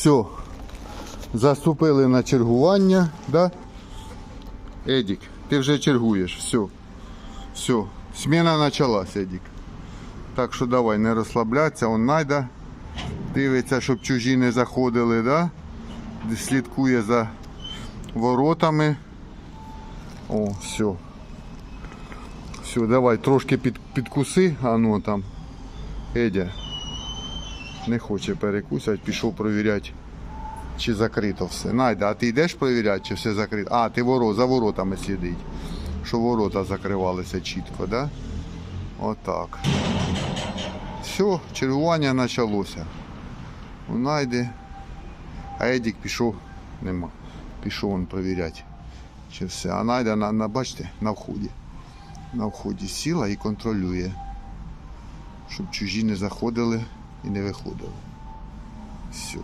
Все. Заступили на чергування, да? Едік, ти вже чергуєш, все. Все. Сміна почалась, Едік. Так що давай, не розслаблятися, он найда. Дивиться, щоб чужі не заходили, да? Слідкує за воротами. О, все. Все, давай, трошки під, підкуси, а ну там. Едя. Не хоче перекусати, пішов перевіряти, чи закрито все. Найда, а ти йдеш перевіряти, чи все закрито? А, ти воро, за воротами сидить. Що ворота закривалися чітко, да? Отак. Все, чергування почалося. У Найди. А Едік пішов, нема. Пішов він перевіряти, чи все. А Найда, на, на, бачите, на вході. На вході сіла і контролює, щоб чужі не заходили і не виходило. Все.